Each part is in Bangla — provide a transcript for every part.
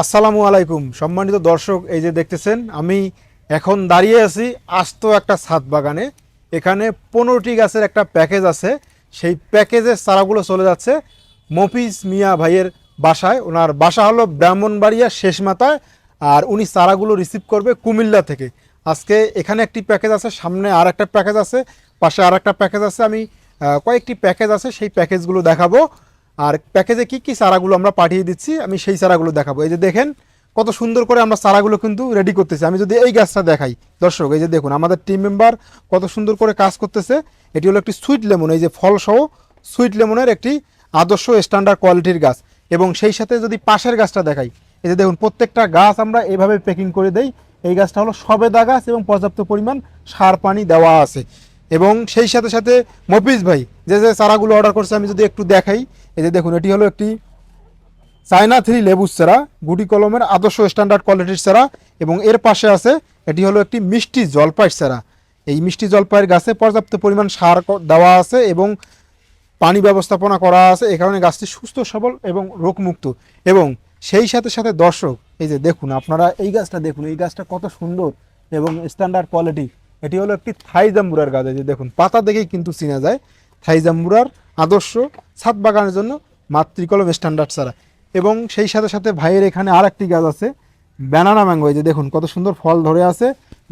আসসালামু আলাইকুম। সম্মানিত দর্শক, এই যে দেখতেছেন, আমি এখন দাঁড়িয়ে আছি আস্ত একটা ছাদ বাগানে। এখানে পনেরোটি গাছের একটা প্যাকেজ আছে। সেই প্যাকেজের চারাগুলো চলে যাচ্ছে মফিজ মিয়া ভাইয়ের বাসায়। ওনার বাসা হলো ব্রাহ্মণবাড়িয়া শেষ মাথায় আর উনি চারাগুলো রিসিভ করবে কুমিল্লা থেকে। আজকে এখানে একটি প্যাকেজ আছে, সামনে আর একটা প্যাকেজ আছে, পাশে আর একটা প্যাকেজ আছে। আমি কয়েকটি প্যাকেজ আছে, সেই প্যাকেজগুলো দেখাবো। আর প্যাকেজে কি কি চারাগুলো আমরা পাঠিয়ে দিচ্ছি, আমি সেই চারাগুলো দেখাবো। এই যে দেখেন, কত সুন্দর করে আমরা চারাগুলো কিন্তু রেডি করতেছি। আমি যদি এই গাছটা দেখাই, দর্শক, এই যে দেখুন, আমাদের টিম মেম্বার কত সুন্দর করে কাজ করতেছে। এটি হলো একটি সুইট লেমন এই যে ফল সহ সুইট লেমনের একটি আদর্শ স্ট্যান্ডার্ড কোয়ালিটির গাছ। এবং সেই সাথে যদি পাশের গাছটা দেখাই, এই যে দেখুন, প্রত্যেকটা গাছ আমরা এভাবে প্যাকিং করে দেই। এই গাছটা হলো সবেদা গাছ এবং পর্যাপ্ত পরিমাণ সার পানি দেওয়া আছে। এবং সেই সাথে সাথে মফিজ ভাই, যে যে চারাগুলো অর্ডার করছে, আমি যদি একটু দেখাই এই যে দেখুন, এটি হলো একটি চায়না থ্রি লেবুস চারা গুটি কলমের আদর্শ স্ট্যান্ডার্ড কোয়ালিটির চারা এবং এর পাশে আছে, এটি হলো একটি মিষ্টি জলপাই চারা এই মিষ্টি জলপাইয়ের গাছে পর্যাপ্ত পরিমাণ সার দেওয়া আছে এবং পানি ব্যবস্থাপনা করা আছে। এ কারণে গাছটি সুস্থ, সবল এবং রোগমুক্ত। এবং সেই সাথে সাথে দর্শক, এই যে দেখুন, আপনারা এই গাছটা দেখুন, এই গাছটা কত সুন্দর এবং স্ট্যান্ডার্ড কোয়ালিটি এটি হলো একটি থাই জাম্বুরার গাছ, এই যে দেখুন, পাতা দেখেই কিন্তু চেনা যায়। থাই জাম্বুরার আদর্শ ছাদ বাগানের জন্য মাতৃকলম স্ট্যান্ডার্ড ছাড়া। এবং সেই সাথে সাথে ভাইয়ের এখানে আর একটি গাছ আছে ব্যানানা ম্যাঙ্গো এই যে দেখুন কত সুন্দর ফল ধরে আছে।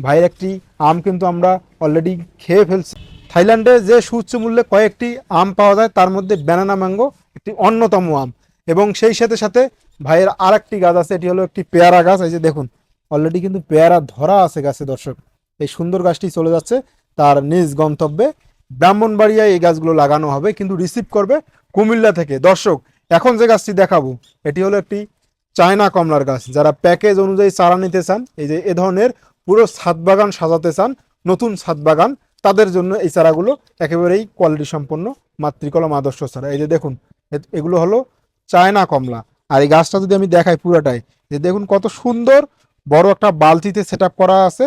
ভাইয়ের একটি আম কিন্তু আমরা অলরেডি খেয়ে ফেলছি। থাইল্যান্ডে যে সুউচ্চ মূল্যে কয়েকটি আম পাওয়া যায়, তার মধ্যে ব্যানানা ম্যাঙ্গো একটি অন্যতম আম। এবং সেই সাথে সাথে ভাইয়ের আর একটি গাছ আছে, এটি হলো একটি পেয়ারা গাছ, এই যে দেখুন অলরেডি কিন্তু পেয়ারা ধরা আছে গাছে দর্শক। এই সুন্দর গাছটি চলে যাচ্ছে, তার নিজ গন্তব্যে ব্রাহ্মণবাড়িয়ায় এই গাছগুলো লাগানো হবে, কিন্তু রিসিভ করবে কুমিল্লা থেকে। দর্শক, এখন যে গাছটি দেখাবো, এটি হলো একটি চায়না কমলার গাছ। যারা প্যাকেজ অনুযায়ী চারা নিতে চান, এই যে এ ধরনের পুরো ছাদ বাগান সাজাতে চান, নতুন ছাদ বাগান, তাদের জন্য এই চারাগুলো একেবারেই কোয়ালিটি সম্পন্ন মাতৃকলম আদর্শ চারা। এই যে দেখুন এগুলো হলো চায়না কমলা। আর এই গাছটা যদি আমি দেখাই পুরাটাই, যে দেখুন কত সুন্দর বড় একটা বালতিতে সেট করা আছে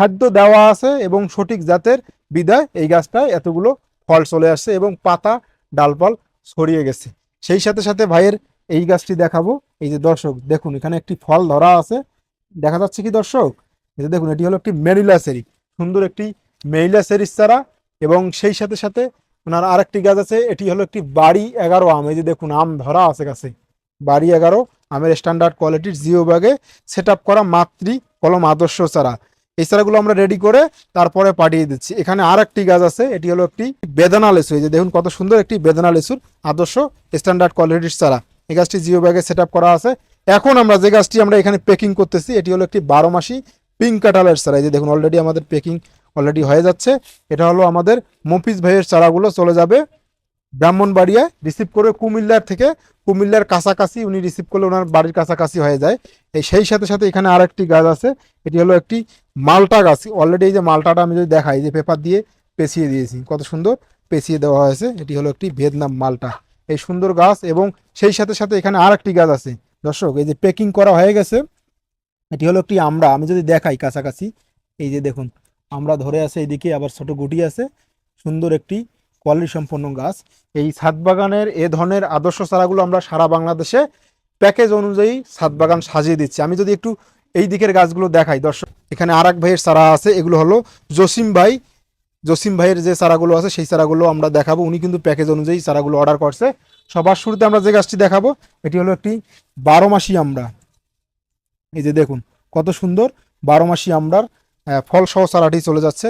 খাদ্য দেওয়া আছে এবং সঠিক জাতের বিদায় এই গাছটায় এতগুলো ফল চলে আসছে এবং পাতা, ডালপাল ছড়িয়ে গেছে। সেই সাথে সাথে ভাইয়ের এই গাছটি দেখাবো। এই যে দর্শক, দেখুন, এখানে একটি ফল ধরা আছে। দেখা যাচ্ছে কি দর্শক? এই যে দেখুন, এটি হলো একটি মেরিলা সেরি সুন্দর একটি মেরিলা সেরিস চারা এবং সেই সাথে সাথে ওনার আরেকটি গাছ আছে, এটি হলো একটি বাড়ি এগারো আম। এই যে দেখুন, আম ধরা আছে গাছে। বাড়ি এগারো, আমের স্ট্যান্ডার্ড কোয়ালিটির জিও ব্যাগে সেট করা মাতৃ কলম আদর্শ চারা। এই চারাগুলো আমরা রেডি করে তারপরে পাঠিয়ে দিচ্ছি। এখানে আর একটি গাছ আছে, এটি হলো একটি বেদানা লেসু এই যে দেখুন কত সুন্দর একটি বেদানা লেসুর আদর্শ স্ট্যান্ডার্ড কোয়ালিটির চারা। এই গাছটি জিও ব্যাগে সেট করা আছে। এখন আমরা যে গাছটি আমরা এখানে পেকিং করতেছি, এটি হলো একটি বারো মাসি পিঙ্ক কাটালের চারা। এই যে দেখুন অলরেডি আমাদের পেকিং অলরেডি হয়ে যাচ্ছে। এটা হলো আমাদের মফিজ ভাইয়ের চারাগুলো চলে যাবে ব্রাহ্মণবাড়িয়ায়। রিসিভ করে কুমিল্লার থেকে কুমিল্লার কাছাকাছি উনি রিসিভ করলে ওনার বাড়ির কাছাকাছি হয়ে যায়। এই সেই সাথে সাথে এখানে আর একটি গাছ আছে, এটি হলো একটি মালটা গাছ। অলরেডি এই যে মালটাটা আমি যদি দেখাই যে পেপার দিয়ে পেঁচিয়ে দিয়েছি, কত সুন্দর পেঁচিয়ে দেওয়া হয়েছে। এটি হলো একটি ভিয়েতনাম মালটা। এই সুন্দর গাছ এবং সেই সাথে সাথে এখানে আর একটি গাছ আছে। দর্শক, এই যে প্যাকিং করা হয়ে গেছে, এটি হলো একটি আমরা। আমি যদি দেখাই কাছাকাছি, এই যে দেখুন, আমরা ধরে আছে এইদিকে, আবার ছোট গুটি আছে। সুন্দর একটি কোয়ালিটি সম্পন্ন গাছ। এই ছাদ বাগানের এ ধরনের আদর্শ চারাগুলো আমরা সারা বাংলাদেশে প্যাকেজ অনুযায়ী ছাদ বাগান সাজিয়ে দিচ্ছি। আমি যদি একটু এই দিকের গাছগুলো দেখাই, দর্শক, এখানে আর এক ভাইয়ের চারা আছে, এগুলো হলো জসিম ভাই। জসিম ভাইয়ের যে চারাগুলো আছে, সেই চারাগুলো আমরা দেখাবো। উনি কিন্তু প্যাকেজ অনুযায়ী চারাগুলো অর্ডার করছে। সবার শুরুতে আমরা যে গাছটি দেখাবো, এটি হলো একটি বারো মাসি আমরা এই যে দেখুন, কত সুন্দর বারো মাসি আমরার ফল সহ চারাটি চলে যাচ্ছে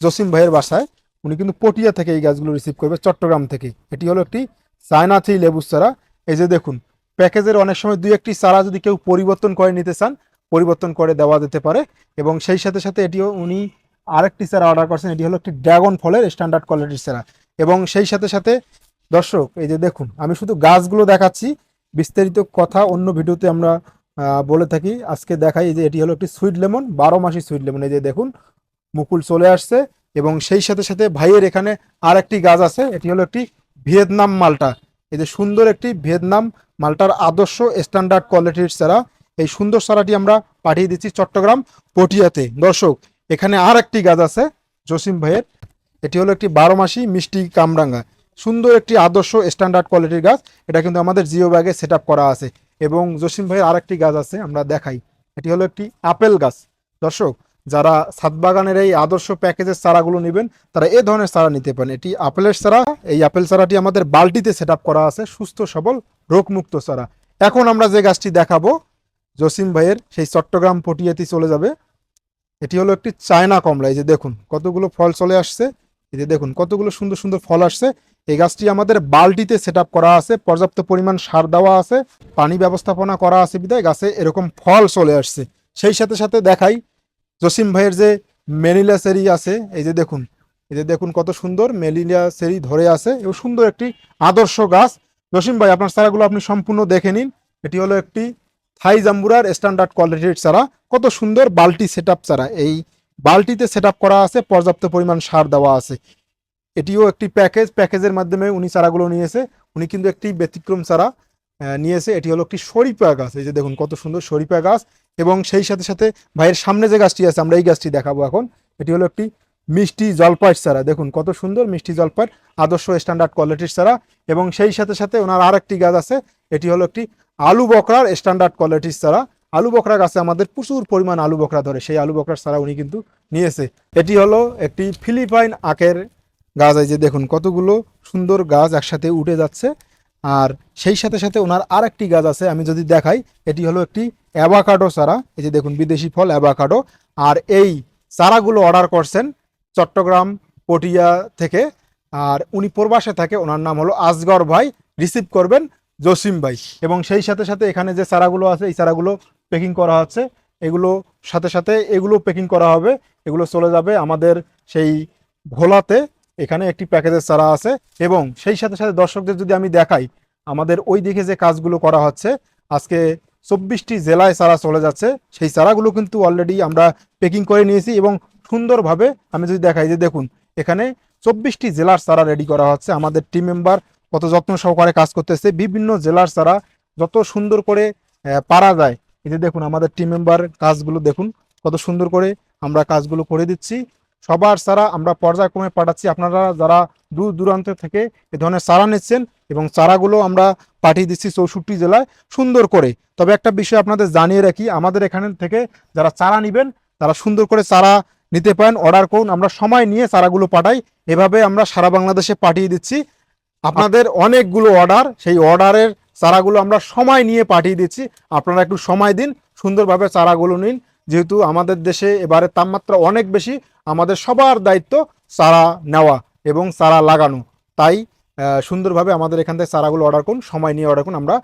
জসিম ভাইয়ের বাসায়। উনি কিন্তু পটিয়া থেকে এই গাছগুলো রিসিভ করবে, চট্টগ্রাম থেকে। এটি হলো একটি চায়না লেবুর চারা। এই যে দেখুন, প্যাকেজের অনেক সময় দুই একটি চারা যদি কেউ পরিবর্তন করে নিতে চান, পরিবর্তন করে দেওয়া যেতে পারে এবং সেই সাথে সাথে এটিও উনি আরেকটি চারা অর্ডার করছেন, এটি হলো একটি ড্রাগন ফলের স্ট্যান্ডার্ড কোয়ালিটির চারা। এবং সেই সাথে সাথে, দর্শক, এই যে দেখুন, আমি শুধু গাছগুলো দেখাচ্ছি, বিস্তারিত কথা অন্য ভিডিওতে আমরা বলে থাকি। আজকে দেখাই যে এটি হলো একটি সুইট লেমন বারো মাসি সুইট লেমন এই যে দেখুন, মুকুল চলে আসছে এবং সেই সাথে সাথে ভাইয়ের এখানে আর একটি গাছ আছে, এটি হলো একটি ভিয়েতনাম মালটা। এই যে সুন্দর একটি ভিয়েতনাম মালটার আদর্শ স্ট্যান্ডার্ড কোয়ালিটির চারা। এই সুন্দর চারাটি আমরা পাঠিয়ে দিচ্ছি চট্টগ্রাম পটিয়াতে। দর্শক, এখানে আর একটি গাছ আছে, জসিম ভাইয়ের। এটি হলো একটি বারো মাসি মিষ্টি কামরাঙ্গা। সুন্দর একটি আদর্শ স্ট্যান্ডার্ড কোয়ালিটির গাছ। এটা কিন্তু আমাদের জিও ব্যাগে সেট করা আছে। এবং জসিম ভাইয়ের আরেকটি গাছ আছে, আমরা দেখাই। এটি হলো একটি আপেল গাছ। দর্শক যারা ছাদ বাগানের এই আদর্শ প্যাকেজের চারাগুলো নেবেন, তারা এ ধরনের চারা নিতে পারেন। এটি আপেলের চারা। এই আপেল চারাটি আমাদের বালতিতে সেট করা আছে, সুস্থ, সবল, রোগমুক্ত চারা। এখন আমরা যে গাছটি দেখাবো, জসিম ভাইয়ের সেই চট্টগ্রাম পটিয়াতে চলে যাবে। এটি হলো একটি চায়না কমলা। এই যে দেখুন, কতগুলো ফল চলে আসছে। এই যে দেখুন, কতগুলো সুন্দর সুন্দর ফল আসছে। এই গাছটি আমাদের বালতিতে সেট করা আছে, পর্যাপ্ত পরিমাণ সার দেওয়া আছে, পানি ব্যবস্থাপনা করা আছে বিদায় গাছে এরকম ফল চলে আসছে। সেই সাথে সাথে দেখাই জসিম ভাইয়ের যে মেরিলা সেরি আছে, এই যে দেখুন, এই যে দেখুন কত সুন্দর মেলিনা সেরি ধরে আছে এবং সুন্দর একটি আদর্শ গাছ। জসিম ভাই, আপনার চারাগুলো আপনি সম্পূর্ণ দেখে নিন। এটি হলো একটি থাই জাম্বুরার স্ট্যান্ডার্ড কোয়ালিটির চারা। কত সুন্দর বালতি সেট আপ চারা। এই বালতিতে সেট করা আছে, পর্যাপ্ত পরিমাণ সার দেওয়া আছে। এটিও একটি প্যাকেজ প্যাকেজের মাধ্যমে উনি চারাগুলো নিয়েছে। উনি কিন্তু একটি ব্যতিক্রম চারা নিয়েছে। এটি হলো একটি শরিপা গাছ। এই যে দেখুন কত সুন্দর শরিপা গাছ। এবং সেই সাথে সাথে ভাইয়ের সামনে যে গাছটি আছে, আমরা এই গাছটি দেখাবো এখন। এটি হলো একটি মিষ্টি জলপাইয়ের চারা। দেখুন কত সুন্দর মিষ্টি জলপাইয়ের আদর্শ স্ট্যান্ডার্ড কোয়ালিটির চারা। এবং সেই সাথে সাথে ওনার আর একটি গাছ আছে, এটি হলো একটি আলু বকরার স্ট্যান্ডার্ড কোয়ালিটির চারা। আলু বকরা গাছে আমাদের প্রচুর পরিমাণ আলু বকরা ধরে, সেই আলু বকরার চারা উনি কিন্তু নিয়েছে। এটি হলো একটি ফিলিপাইন আখের গাছ। এই যে দেখুন কতগুলো সুন্দর গাছ একসাথে উঠে যাচ্ছে। আর সেই সাথে সাথে ওনার আর একটি গাছ আছে, আমি যদি দেখাই, এটি হলো একটি অ্যাভাকাডো চারা এই যে দেখুন বিদেশি ফল, অ্যাভাকাডো। আর এই চারাগুলো অর্ডার করছেন চট্টগ্রাম, পটিয়া থেকে। আর উনি প্রবাসে থাকে, ওনার নাম হলো আসগর ভাই। রিসিভ করবেন জসিম ভাই। এবং সেই সাথে সাথে এখানে যে চারাগুলো আছে, এই চারাগুলো পেকিং করা হচ্ছে। এগুলো সাথে সাথে এগুলো পেকিং করা হবে। এগুলো চলে যাবে আমাদের সেই ভোলাতে। এখানে একটি প্যাকেজের চারা আছে। এবং সেই সাথে সাথে দর্শকদের যদি আমি দেখাই, আমাদের ওই দিকে যে কাজগুলো করা হচ্ছে, আজকে চব্বিশটি জেলায় চারা চলে যাচ্ছে। সেই চারাগুলো কিন্তু অলরেডি আমরা পেকিং করে নিয়েছি এবং সুন্দরভাবে আমি যদি দেখাই যে দেখুন, এখানে চব্বিশটি জেলার চারা রেডি করা হচ্ছে। আমাদের টিম মেম্বার কত যত্ন সহকারে কাজ করতেছে। বিভিন্ন জেলার চারা যত সুন্দর করে পারা যায়। যে দেখুন, আমাদের টিম মেম্বার কাজগুলো দেখুন, কত সুন্দর করে আমরা কাজগুলো করে দিচ্ছি। সবার চারা আমরা পর্যায়ক্রমে পাঠাচ্ছি। আপনারা যারা দূর দূরান্ত থেকে এ ধরনের চারা নিচ্ছেন এবং চারাগুলো আমরা পাঠিয়ে দিচ্ছি চৌষট্টি জেলায় সুন্দর করে। তবে একটা বিষয় আপনাদের জানিয়ে রাখি, আমাদের এখানে থেকে যারা চারা নেবেন, তারা সুন্দর করে চারা নিতে পারেন অর্ডার করুন, আমরা সময় নিয়ে চারাগুলো পাঠাই। এভাবে আমরা সারা বাংলাদেশে পাঠিয়ে দিচ্ছি। আপনাদের অনেকগুলো অর্ডার সেই অর্ডারের চারাগুলো আমরা সময় নিয়ে পাঠিয়ে দিচ্ছি। আপনারা একটু সময় দিন, সুন্দরভাবে চারাগুলো নিন। যেহেতু আমাদের দেশে এবারে তাপমাত্রা অনেক বেশি, আমাদের সবার দায়িত্ব চারা নেওয়া এবং চারা লাগানো। তাই সুন্দরভাবে আমাদের এখান থেকে চারাগুলো অর্ডার করুন, সময় নিয়ে অর্ডার করুন। আমরা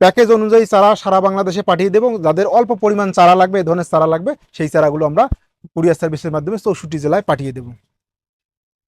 প্যাকেজ অনুযায়ী চারা সারা বাংলাদেশে পাঠিয়ে দেবো। যাদের অল্প পরিমাণ চারা লাগবে, এ ধরনের চারা লাগবে, সেই চারাগুলো আমরা কুরিয়ার সার্ভিসের মাধ্যমে চৌষট্টি জেলায় পাঠিয়ে দেবো।